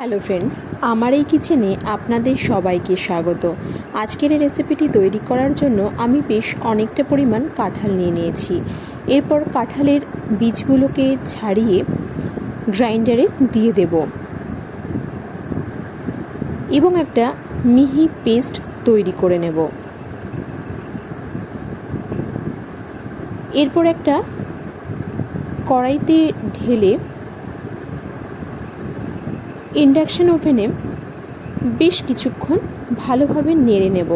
Hello friends আমার এই কিচেনে আপনাদের সবাইকে স্বাগত। আজকের এই রেসিপিটি তৈরি করার জন্য আমি বেশ অনেকটা পরিমাণ কাঁঠাল নিয়ে নিয়েছি। এরপর কাঁঠালের বীজগুলোকে ছাড়িয়ে গ্রাইন্ডারে দিয়ে দেব। এবং একটা মিহি পেস্ট তৈরি করে নেব। এরপর একটা কড়াইতে ঢেলে ইন্ডাকশন ওভেনে বেশ কিছুক্ষণ ভালোভাবে নেড়ে নেব।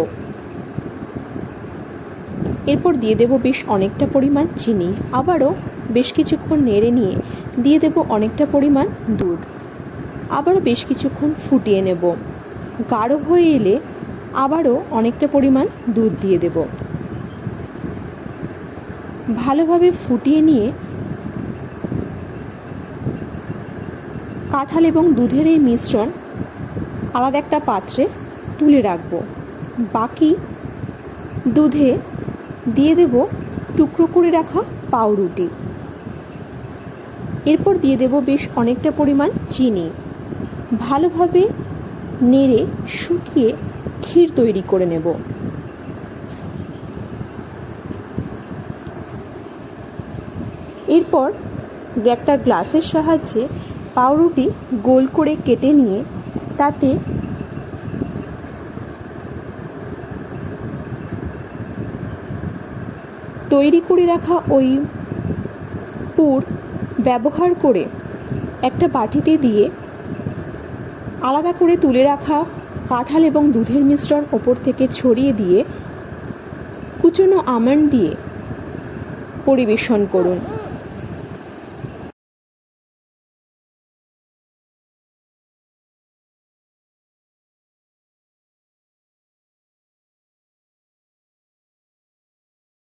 এরপর দিয়ে দেব বেশ অনেকটা পরিমাণ চিনি। আবারও বেশ কিছুক্ষণ নেড়ে নিয়ে দিয়ে দেব অনেকটা পরিমাণ দুধ। আবারও বেশ কিছুক্ষণ ফুটিয়ে নেব। গাঢ় হয়ে এলে আবারও অনেকটা পরিমাণ দুধ দিয়ে দেব। ভালোভাবে ফুটিয়ে নিয়ে কাঁঠাল এবং দুধের এই মিশ্রণ আলাদা একটা পাত্রে তুলে রাখব। বাকি দুধে দিয়ে দেব টুকরো করে রাখা পাউরুটি। এরপর দিয়ে দেব বেশ অনেকটা পরিমাণ চিনি। ভালোভাবে নেড়ে শুকিয়ে ক্ষীর তৈরি করে নেব। এরপর একটা গ্লাসের সাহায্যে পাউরুটি গোল করে কেটে নিয়ে তাতে তৈরি করে রাখা ওই পুর ব্যবহার করে একটা বাটিতে দিয়ে আলাদা করে তুলে রাখা কাঁঠাল এবং দুধের মিশ্রণ ওপর থেকে ছড়িয়ে দিয়ে কুচনো আমন্ড দিয়ে পরিবেশন করুন।